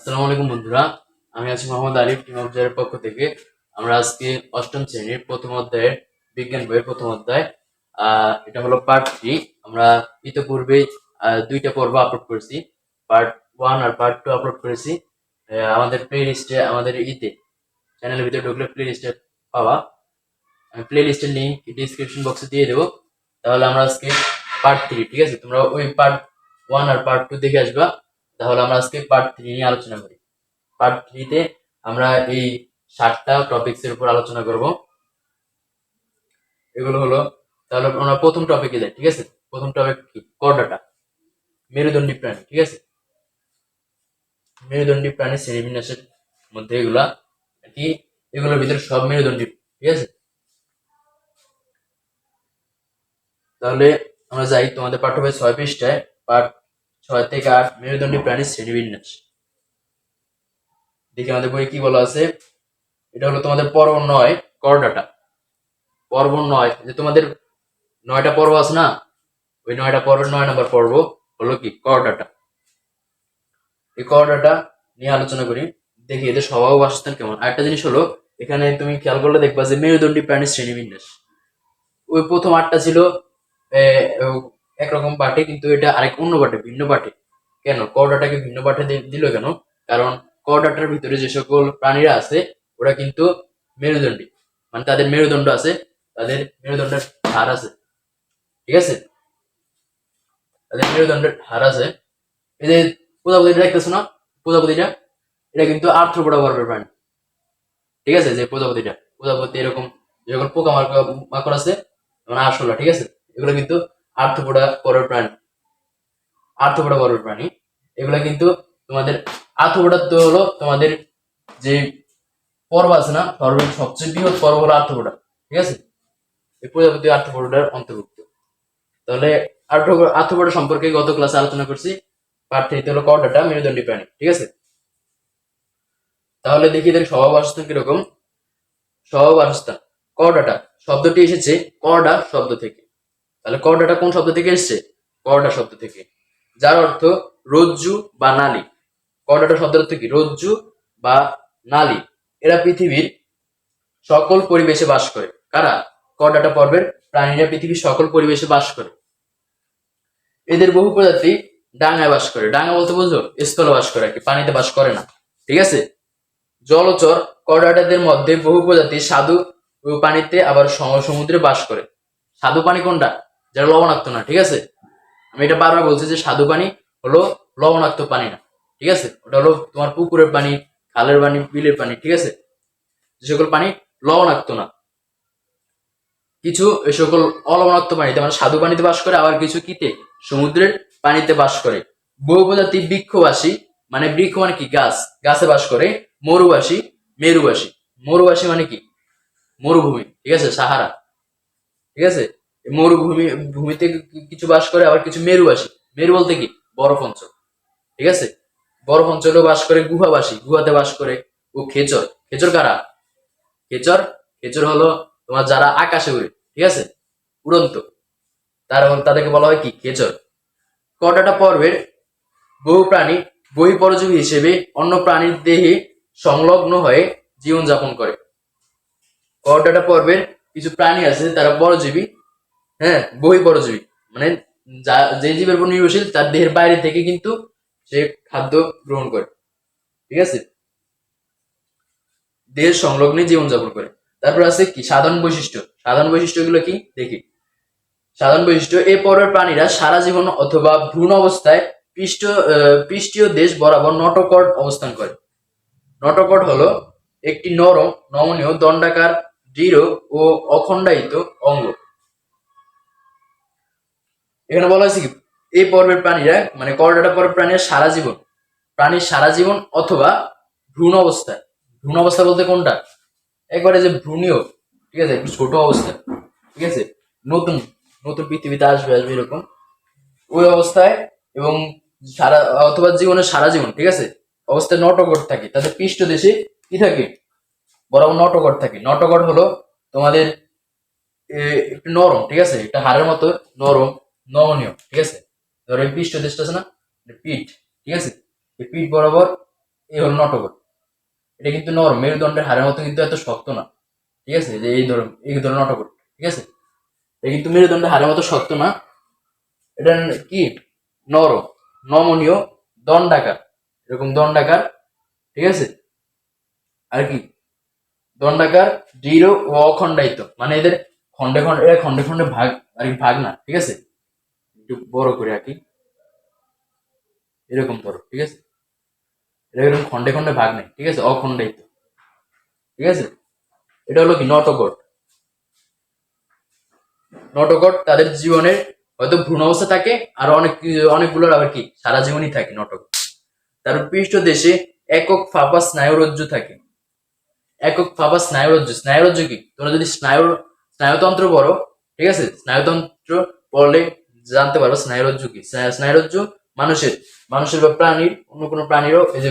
আসসালামু আলাইকুম বন্ধুরা। আমি আছি মোহাম্মদ আরিফ টিম অফজারের পক্ষ থেকে। আমরা আজকে অষ্টম শ্রেণির প্রথম অধ্যায়ের বিজ্ঞান বইয়ের প্রথম অধ্যায় আহ, এটা হলো পার্ট থ্রি আমরা ইতিপূর্বে দুইটা পর্ব আপলোড করেছি। পার্ট ওয়ান আর পার্ট টু আপলোড করেছি আমাদের প্লে লিস্টে আমাদের ইতে চ্যানেলের ভিতরে ঢুকলে প্লে লিস্টে পাওয়া। আমি প্লে লিস্টের লিঙ্ক ডিসক্রিপশন বক্সে দিয়ে দেবো। তাহলে আমরা আজকে পার্ট থ্রি ঠিক আছে? তোমরা ওই পার্ট ওয়ান আর পার্ট টু দেখে আসবা। তাহলে আমরা আজকে পার্ট থ্রি নিয়ে আলোচনা করি। পার্ট থ্রিতে আমরা এই সাতটা টপিকস এর উপর আলোচনা করব। এগুলো হলো, তাহলে আমরা প্রথম টপিকে যাই, ঠিক আছে? প্রথম টপিক কি? করডাটা মেরুদণ্ডী প্রাণী, ঠিক আছে? মেরুদণ্ডী প্রাণী শ্রেণীবিন্যাসের মধ্যে এগুলা কি? এগুলোর ভিতরে সব মেরুদণ্ডী, ঠিক আছে? তাহলে আমরা যাই তোমাদের পাঠ্য ছয় পৃষ্ঠায়। পাঠ ছয় থেকে আট মেরুদণ্ডী প্রাণীর শ্রেণীবিন্যাস। দেখি আমাদের বই কি বলা আছে। এটা হলো তোমাদের পর্ব নয় করডাটা পর্ব নয়, যে তোমাদের নয়টা পর্ব আছে না? ওই নয়টা পর্বের নয় নম্বর পর্ব হলো কি? করডাটা এই করডাটা নিয়ে আলোচনা করি। দেখি এদের স্বভাব বাসস্থান কেমন। আরেকটা জিনিস হলো, এখানে তুমি খেয়াল করলে দেখবা যে মেরুদণ্ডী প্রাণীর শ্রেণীবিন্যাস। ওই প্রথম আটটা ছিল একরকম পাঠে কিন্তু এটা আরেক অন্য পাঠে ভিন্ন পাঠে কেন? করডাটাকে ভিন্ন দি- দিল কেন? কারণ করডাটার ভিতরে যে সকল প্রাণীরা আছে, ওরা কিন্তু মেরুদণ্ডী। মানে তাদের মেরুদণ্ড আছে, তাদের মেরুদণ্ডের হার আছে। ঠিক আছে? তাদের মেরুদণ্ডের হার আছে। এই যে প্রজাপতিটা দেখতেছো না? প্রজাপতিটা, এটা কিন্তু আর্থ্রোপোডা বর্গের প্রাণী। ঠিক আছে? যে প্রজাপতিটা। প্রজাপতি এরকম যে সকল পোকা মাকড় আছে মানে আরশোলা, ঠিক আছে? এগুলো কিন্তু আর্থ্রোপোডা পরের প্রাণী। আর্থ্রোপোডা পরের প্রাণী। এগুলো কিন্তু তোমাদের আর্থ্রোপোডা তো হলো তোমাদের যে পর্ব আছে না, পর্বের সবচেয়ে বৃহৎ পর্ব হলো আর্থ্রোপোডা ঠিক আছে? এই প্রজাপতি আর্থ্রোপোডার অন্তর্ভুক্ত। তাহলে আর্থ্রোপোডা সম্পর্কে গত ক্লাসে আলোচনা করছি। পার্ট থ্রিতে হলো কর্ডাটা মেরুদণ্ডী প্রাণী, ঠিক আছে? তাহলে দেখি এদের স্বভাব বাসস্থান কীরকম? স্বভাব বাসস্থান কর্ডাটা শব্দটি এসেছে করডা শব্দ থেকে। তাহলে করডাটা কোন শব্দ থেকে এসেছে? করডা শব্দ থেকে। যার অর্থ রজ্জু বা নালী। করডাটা শব্দের অর্থ কি? রজ্জু বা নালী। এরা পৃথিবীর সকল পরিবেশে বাস করে। কারা? করডাটা পর্বের প্রাণীরা পৃথিবীর সকল পরিবেশে বাস করে। এদের বহু প্রজাতি ডাঙায় বাস করে। ডাঙা বলতে বুঝলো স্থলে বাস করে আর কি, পানিতে বাস করে না। ঠিক আছে? জলচর করডাটাদের মধ্যে বহু প্রজাতি ও পানিতে আবার সম- সমুদ্রে বাস করে। স্বাদু পানি কোনটা? যেটা লবণাক্ত না, ঠিক আছে? আমি এটা বারবার বলছি যে স্বাদু পানি হলো লবণাক্ত পানি না, ঠিক আছে? ওটা হলো তোমার পুকুরের পানি, খালের পানি, বিলের পানি, ঠিক আছে? যে সকল পানি লবণাক্ত না। কিছু এই সকল অলবণাক্ত পানিতে মানে স্বাদু পানিতে বাস করে, আবার কিছু কিতে? সমুদ্রের পানিতে বাস করে। বহু প্রজাতি বৃক্ষবাসী মানে বৃক্ষ মানে কি? গাছ। গাছে বাস করে মরুবাসী, মেরুবাসী। মরুবাসী মানে কি? মরুভূমি, ঠিক আছে? সাহারা, ঠিক আছে? মরুভূমি, ভূমিতে কিছু বাস করে, আবার কিছু মেরুবাসী। মেরু বলতে কি? বরফ অঞ্চল। ঠিক আছে? বরফ অঞ্চলেও বাস করে গুহাবাসী। গুহাতে বাস করে ও খেচর। খেচর কারা? খেচর? খেচর হলো তোমার যারা আকাশে উড়ে। ঠিক আছে? উড়ন্ত। তার তাদেরকে বলা হয় কি? খেচর। কটাটা পর্বের বহু প্রাণী বহি পরজীবী হিসেবে অন্য প্রাণীর দেহে সংলগ্ন হয়ে জীবনযাপন করে। কটাটা পর্বের কিছু প্রাণী আছে তারা পরজীবী হ্যাঁ বহি পরজীবী। মানে যা- যে জীবের উপর নির্ভরশীল, তার দেহের বাইরে থেকে কিন্তু সে খাদ্য গ্রহণ করে। ঠিক আছে? দেহের সংলগ্নে জীবনযাপন করে। তারপর আছে কি? সাধারণ বৈশিষ্ট্য। সাধারণ বৈশিষ্ট্যগুলো কি? দেখি। সাধারণ বৈশিষ্ট্য এই পর্বের প্রাণীরা সারা জীবন অথবা ভ্রূণ অবস্থায় পৃষ্ঠ পৃষ্ঠীয় দেশ বরাবর নটকট অবস্থান করে। নটকট হলো একটি নরম, নমনীয়, দণ্ডাকার, দৃঢ় ও অখণ্ডায়িত অঙ্গ। এখানে বলা হয়েছে কি, এই পর্বের প্রাণীরা মানে করডাটা পর্বের প্রাণীরা সারা জীবন, প্রাণীর সারা জীবন অথবা ভ্রূণ অবস্থায়, ভ্রূণ অবস্থা বলতে কোনটা? একবারে যে ভ্রূণীয়, ঠিক আছে, একটু ছোট অবস্থা ঠিক আছে, নতুন নতুন পৃথিবীতে আসবে আসবে এরকম, ওই অবস্থায় এবং সারা, অথবা জীবনের সারা জীবন, ঠিক আছে, অবস্থায় নটকট থাকে, তাদের পৃষ্ঠ দেশে কি থাকে? বরাবর নটকট থাকে নটকট হলো তোমাদের একটু নরম, ঠিক আছে, একটা হাড়ের মতো নরম নমনীয়, ঠিক আছে? ধরো এই পৃষ্ঠ দেশটা আছে না? পিঠ, ঠিক আছে? এই পিঠ বরাবর এই হলো নটকট এটা কিন্তু নরম, মেরুদণ্ডের হাড়ের মতো কিন্তু এত শক্ত না, ঠিক আছে? যে এই ধরুন এই ধরো নটকট ঠিক আছে? এটা কিন্তু মেরুদণ্ডের হাড়ের মতো শক্ত না। এটা কি? নরম নমনীয়, দণ্ডাকার, এরকম দণ্ডাকার, ঠিক আছে? আর কি? দণ্ডাকার, দৃঢ় ও অখণ্ডায়িত মানে এদের খন্ডে এরা খন্ডে খন্ডে ভাগ, আর কি ভাগ না, ঠিক আছে? একটু বড় করে আঁকি। এরকম ধরো ঠিক আছে? এরকম খন্ডে খন্ডে ভাগ নেই, ঠিক আছে? অখণ্ডায়িত, ঠিক আছে? এটা হলো কি? নটকট নটকট তাদের জীবনের হয়তো ভ্রূণ অবস্থা থাকে, আর অনেক, অনেকগুলোর আবার কি? সারা জীবনই থাকে নটকট তার পৃষ্ঠ দেশে একক ফাঁপা স্নায়ুরজ্জু থাকে। একক ফাঁপা স্নায়ুরজ্জু স্নায়ুরজ্জু কি? তোমরা যদি স্নায়ু স্নায়ুতন্ত্র পড়ো, ঠিক আছে? স্নায়ুতন্ত্র পড়লে জানতে পারো স্নায়ুরজ্জু কি স্নায়ু- স্নায়ুরজ্জু মানুষের। মানুষের বা প্রাণীর, অন্য কোনো প্রাণীরও এই যে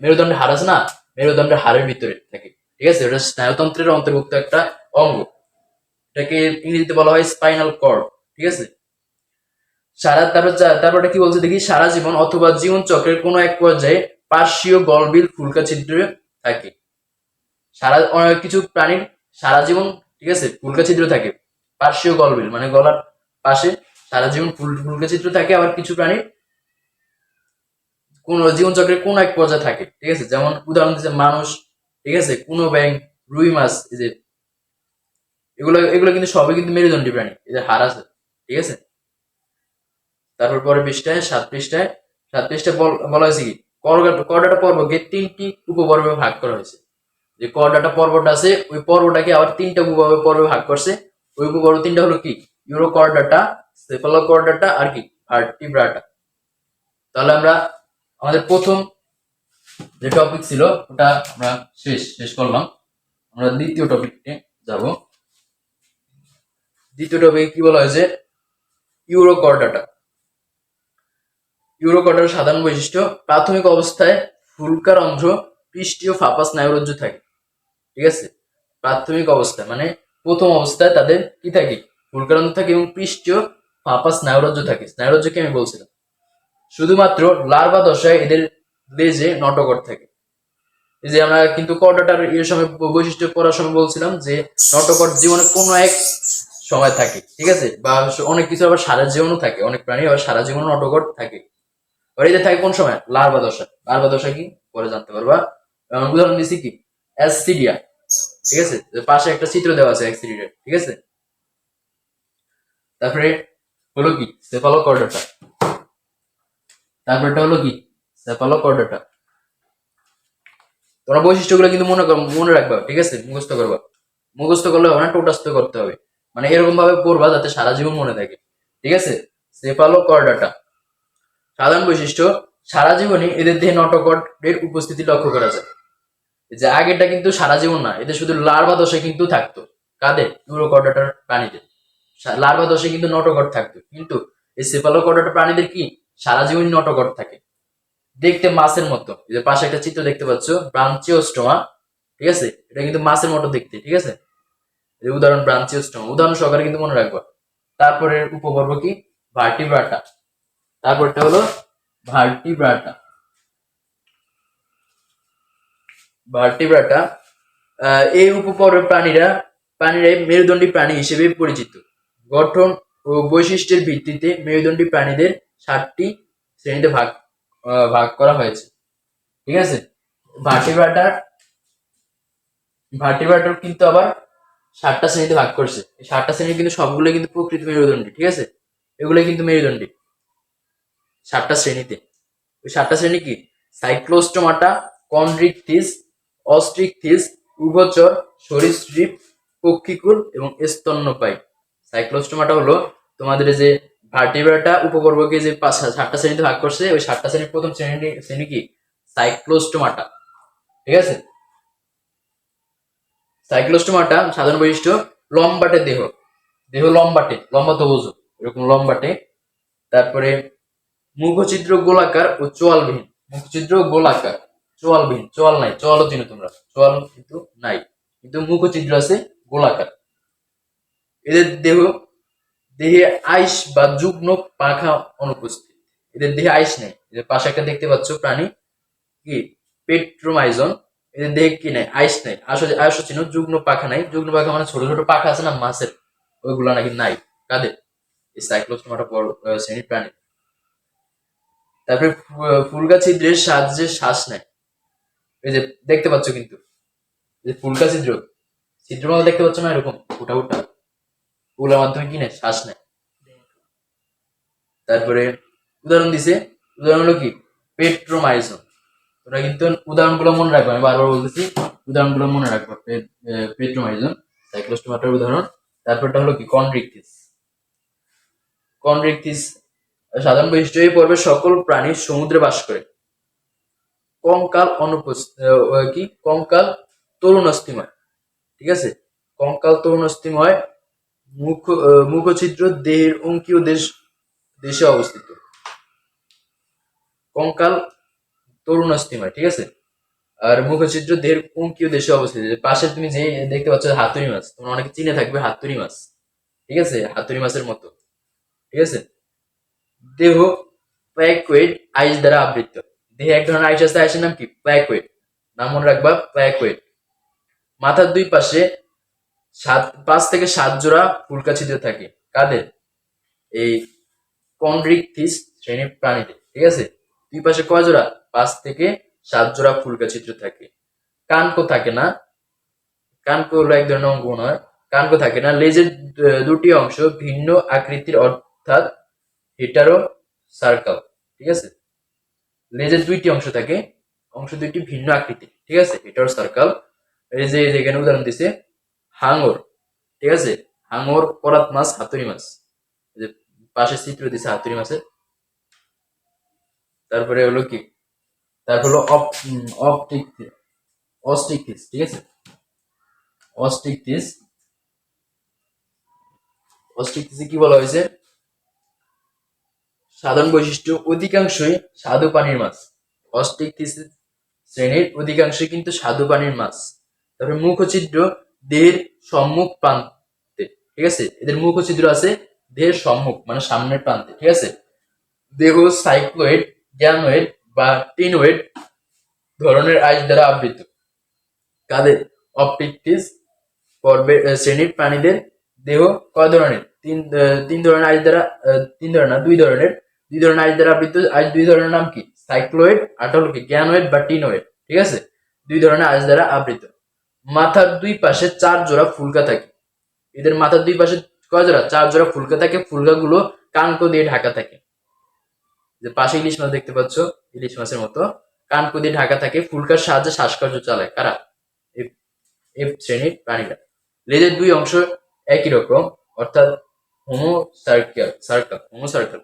মেরুদণ্ডের হাড় আছে না, মেরুদণ্ডের হাড়ের ভিতরে থাকে। ঠিক আছে? ওটা স্নায়ুতন্ত্রের অন্তর্ভুক্ত একটা অঙ্গ। এটাকে ইংরেজিতে বলা হয় স্পাইনাল কর্ড। ঠিক আছে? সারা, তারপর তারপর কি বলছে? দেখি, সারা জীবন অথবা জীবন চক্রের কোনো এক পর্যায়ে পার্শ্বীয় গলবিল ফুলকা ছিদ্রে থাকে। সারা, অনেক কিছু প্রাণীর সারা জীবন, ঠিক আছে, ফুলকা ছিদ্র থাকে। পার্শ্বীয় গলবিল মানে গলার পাশে জীবন ফুল ফুলকা ছিদ্র থাকে, আবার কিছু প্রাণীর কোন জীবন চক্রের কোন এক পর্যায়ে থাকে, ঠিক আছে? যেমন উদাহরণ দিচ্ছে মানুষ, ঠিক আছে? কোনো ব্যাং রুই মাছ, এই যে এগুলো এগুলো কিন্তু সবই কিন্তু মেরুদণ্ডী প্রাণী, এই যে হাড় আছে, ঠিক আছে? তারপর পরে পৃষ্ঠায়, সাত পৃষ্ঠায় সাত পৃষ্ঠায় বলা হয়েছে কি? করডাটা পর্বকে তিনটি উপপর্বে ভাগ করা হয়েছে। যে করডাটা পর্বটা আছে, ওই পর্বটাকে আবার তিনটা উপপর্বে পর্বে ভাগ করছে। ওই উপপর্ব তিনটা হলো কি? ইউরো করডাটা সেফালো করডাটা আর কি? ভার্টিব্রাটা তাহলে আমরা, আমাদের প্রথম যে টপিক ছিল, ওটা আমরা শেষ শেষ করলাম। আমরা দ্বিতীয় টপিকে যাব। দ্বিতীয় টপিকে কি বলা হয়েছে? ইউরো করডাটা ইউরোকটার সাধারণ বৈশিষ্ট্য, প্রাথমিক অবস্থায় ফুলকার অন্ধ্র পৃষ্ঠীয় ফাঁপা স্নায়ুরজ্জু থাকে। ঠিক আছে? প্রাথমিক অবস্থায় মানে প্রথম অবস্থায় তাদের কি থাকে? ফুলকার অন্ধ্র থাকে এবং পৃষ্ঠীয় ফাঁপা স্নায়ুরজ্জু থাকে। স্নায়ুরজ্জুকে আমি বলছিলাম। শুধুমাত্র লার্ভা দশায় এদের লেজে নটকট থাকে। এই যে আমরা কিন্তু কর্ডাটার এর সময় বৈশিষ্ট্য পড়ার সময় বলছিলাম যে নটকট জীবনে কোনো এক সময় থাকে, ঠিক আছে? বা অনেক কিছু আবার সারা জীবনও থাকে। অনেক প্রাণী আবার সারা জীবন নটকট থাকে। আর এদের থাকে কোন সময়? লার্ভা দশা। লার্ভা দশা কি? পরে জানতে পারবা। উদাহরণ দিচ্ছি কি? অ্যাসিডিয়া, ঠিক আছে? পাশে একটা চিত্র দেওয়া আছে অ্যাসিডিয়া ঠিক আছে? তারপরে হলো কি? সেফালোকর্ডাটা তারপরটা হলো কি? সেফালোকর্ডাটা তোমরা বৈশিষ্ট্যগুলো কিন্তু মনে মনে রাখবা, ঠিক আছে? মুখস্থ করবা। মুখস্থ করলে হবে না, টোটাস্থ করতে হবে। মানে এরকম ভাবে পড়বা যাতে সারা জীবন মনে থাকে। ঠিক আছে? সেফালোকর্ডাটা সাধারণ বৈশিষ্ট্য, সারা জীবনে এদের দেহে নটকটের উপস্থিতি লক্ষ্য করা যায়। যে আগেরটা কিন্তু সারা জীবন না, এদের শুধু লার্ভা দশে কিন্তু থাকতো। কাদের? ইউরোকর্ডাটার প্রাণীদের। লার্ভা দশে কিন্তু নটকট থাকতো। কিন্তু এই সেফালোকর্ডাটার প্রাণীদের কি? সারা জীবনই নটকট থাকে। দেখতে মাছের মতো। যে পাশে একটা চিত্র দেখতে পাচ্ছ, ব্রাঞ্চিওস্টোমা। ঠিক আছে? এটা কিন্তু মাছের মতো দেখতে, ঠিক আছে? যে উদাহরণ, ব্রাঞ্চিওস্টোমা। উদাহরণ সহকারে কিন্তু মনে রাখবা। তারপরে উপপর্ব কি? ভার্টিব্রাটা। তারপরটা হলো ভার্টিব্রাটা। ভার্টিব্রাটা এই উপপর্বের প্রাণীরা প্রাণীরা মেরুদণ্ডী প্রাণী হিসেবে পরিচিত। গঠন ও বৈশিষ্ট্যের ভিত্তিতে মেরুদণ্ডী প্রাণীদের সাতটি শ্রেণীতে ভাগ ভাগ করা হয়েছে। ঠিক আছে? ভার্টিব্রাটার ভার্টিব্রাটার কিন্তু আবার সাতটা শ্রেণীতে ভাগ করছে। এই ষাটটা শ্রেণি কিন্তু সবগুলো কিন্তু প্রকৃত মেরুদণ্ডী, ঠিক আছে? এগুলো কিন্তু মেরুদণ্ডী সাতটা শ্রেণীতে। ওই সাতটা শ্রেণি কি? সাইক্লোস্টোমাটা কন্ড্রিকথিস অস্ট্রিকথিস উভচর, সরীসৃপ, পক্ষীকুল এবং স্তন্যপায়ী। সাইক্লোস্টোমাটা হলো তোমাদের যে ভার্টিব্রাটা উপপর্বকে যে সাতটা শ্রেণীতে ভাগ করছে, ওই সাতটা শ্রেণির প্রথম শ্রেণি শ্রেণি কি? সাইক্লোস্টোমাটা। ঠিক আছে? সাইক্লোস্টোমাটা সাধারণ বৈশিষ্ট্য, লম্বাটে দেহ। দেহ লম্বাটে লম্বা তো বোঝো এরকম লম্বাটে। তারপরে মুখচিত্র গোলাকার ও চোয়ালবিহীন। মুখচিত্র গোলাকার, চোয়ালবিহীন। চোয়াল নাই, চোয়ালও চিনো তোমরা। চোয়াল কিন্তু নাই। কিন্তু মুখচিত্র আছে গোলাকার। এদের দেহ, দেহে আইস বা যুগ্ম পাখা অনুপস্থিত। এদের দেহে আইস নেই। এদের পাশে একটা দেখতে পাচ্ছ প্রাণী, কি? পেট্রোমাইজন। এদের দেহে কি নাই? আইস নাই। আসলে আয়স চিহ্ন যুগ্ন পাখা নাই। যুগ্ন পাখা মানে ছোট ছোট পাখা আছে না, মাছের। ওইগুলো নাকি নাই। কাদের? এই সাইক্লোস্টোমাটা বড় শ্রেণির প্রাণী। তারপরে ফু- ফুলগা ছিদ্রের সাহায্যে শ্বাস নেয়। এই যে দেখতে পাচ্ছ কিন্তু। ফুলকা ছিদ্র ছিদ্র দেখতে পাচ্ছ না এরকম ফুটা ফুটা ওগুলোর মাধ্যমে কি নেয় শ্বাস নেয়। তারপরে উদাহরণ দিছে, উদাহরণ হলো কি? পেট্রোমাইজন তোমরা কিন্তু উদাহরণগুলো মনে রাখবে, আমি বারবার বলতেছি, উদাহরণগুলো মনে রাখবে পেট্রোমাইজন সাইক্লোস্টোমাটার উদাহরণ। তারপরটা হলো কি? কনড্রিকথিস কনড্রিকথিস সাধারণ বৈশিষ্ট্য, এই পর্বে সকল প্রাণী সমুদ্রে বাস করে। কঙ্কাল অনুপস্থিত কি? কঙ্কাল তরুণ তরুণস্থিময় ঠিক আছে? কঙ্কাল তরুণ তরুণস্থিময় মুখ আহ, মুখছিদ্র দেহের অঙ্কীয় দেশ দেশে অবস্থিত। কঙ্কাল তরুণস্থিময় ঠিক আছে? আর মুখছিদ্র দেহের অঙ্কীয় দেশে অবস্থিত। পাশে তুমি যে দেখতে পাচ্ছ হাতুড়ি মাছ তোমরা অনেকে চিনে থাকবে হাতুড়ি মাছ ঠিক আছে? হাতুড়ি মাছের মতো ঠিক আছে? দেহ প্যাকওয়েট আইস দ্বারা আবৃত। দেহে এক ধরনের আইস আছে আইসের নাম কি? প্যাকওয়েট নাম মনে রাখবা প্যাকওয়েট মাথার দুই পাশে সাত, পাঁচ থেকে সাত জোড়া ফুলকা ছিদ্র থাকে। কাদের? এই কন্ড্রিকথিস শ্রেণির প্রাণীদের, ঠিক আছে? দুই পাশে কয় জোড়া? পাঁচ থেকে সাত জোড়া ফুলকা চিত্র থাকে। কানকো থাকে না। কানকো হলো এক ধরনের অঙ্গ নয়। কানকো থাকে না। লেজের দুটি অংশ ভিন্ন আকৃতির, অর্থাৎ হেটারো সার্কাল, ঠিক আছে? লেজের দুইটি অংশ থাকে। অংশ দুইটি ভিন্ন আকৃতি ঠিক আছে? Heterocercal. এই যে যেখানে উদাহরণ দিছে হাঙর, ঠিক আছে? হাঙর করাত মাছ, হাতুড়ি মাছ। যে পাশে চিত্র দিছে হাতুড়ি মাছের। তারপরে হলো কি? তারপর হলো অপটিক অস্টিকথিস ঠিক আছে? অস্টিকথিস অস্টিকথিসে কি বলা হয়েছে? সাধারণ বৈশিষ্ট্য, অধিকাংশই স্বাদু পানির মাছ। অস্টিকথিস শ্রেণির অধিকাংশই কিন্তু স্বাদু পানির মাছ। তারপরে মুখছিদ্র দেহের সম্মুখ প্রান্তে, ঠিক আছে? এদের মুখছিদ্র আছে, দেহের সম্মুখ মানে সামনের প্রান্তে, ঠিক আছে? দেহ সাইক্লোয়েড, গ্যানোয়েড বা টিনোয়েড ধরনের আইস দ্বারা আবৃত। কাদের? অপটিকটিস পর্বের শ্রেণির প্রাণীদের দেহ কয় ধরনের? তিন তিন ধরনের আইস দ্বারা তিন ধরনের না, দুই ধরনের। দুই ধরনের আইস দ্বারা আবৃত, আইস দুই ধরনের নাম কি? সাইক্লোয়েড আর হলো কি গ্যানোয়েড বা টিনোয়েড, ঠিক আছে? দুই ধরনের আইস দ্বারা আবৃত। মাথার দুই পাশে চার জোড়া ফুলকা থাকে। এদের মাথার দুই পাশে কয় জোড়া? চার জোড়া ফুলকা থাকে, ফুলকাগুলো কানকো দিয়ে ঢাকা থাকে। যে পাশে ইলিশ মাছ দেখতে পাচ্ছ? ইলিশ মাছের মতো কানকো দিয়ে ঢাকা থাকে, ফুলকার সাহায্যে শ্বাসকার্য চালায়। কারা? এফ শ্রেণির প্রাণীরা। লেজের দুই অংশ একই রকম, অর্থাৎ homo circle circle homo circle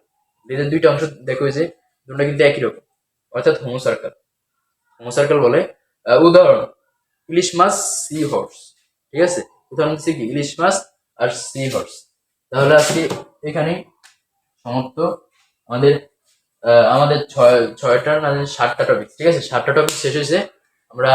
লেজের দুইটা অংশ দেখো যে দুটো কিন্তু একই রকম, অর্থাৎ হোমো সার্কেল হোমো সার্কেল বলে উদাহরণ। ইলিশ মাছ সি হর্স ঠিক আছে? উদাহরণ দিচ্ছি কি? ইলিশ মাছ আর সি হর্স তাহলে আজকে এখানে সমাপ্ত। আমাদের আমাদের ছয়, ছয়টা না সাতটা টপিক ঠিক আছে? সাতটা টপিক শেষ হয়েছে। আমরা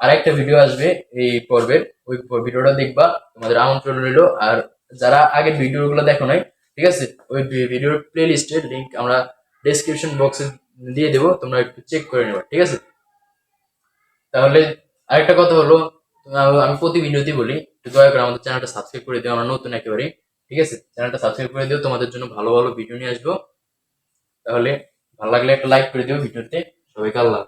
আরেকটা ভিডিও আসবে এই পর্বের। ওই ভিডিওটা দেখবা, তোমাদের আমন্ত্রণ রইল। আর যারা আগের ভিডিওগুলো দেখো নাই, ঠিক আছে? ওই ভিডিওর প্লে লিস্টের লিঙ্ক আমরা ডেসক্রিপশন বক্সে দিয়ে দেবো। তোমরা একটু চেক করে নেবা, ঠিক আছে? তাহলে আরেকটা কথা হলো আমি প্রতি ভিডিওতেই বলি দয়া করে আমাদের চ্যানেলটা সাবস্ক্রাইব করে দিও, আমরা নতুন একেবারে ঠিক আছে? চ্যানেলটা সাবস্ক্রাইব করে দিও, তোমাদের জন্য ভালো ভালো ভিডিও নিয়ে আসব। তাহলে ভালো লাগলে একটা লাইক করে দিও ভিডিওতে। সবাইকে আল্লাহ।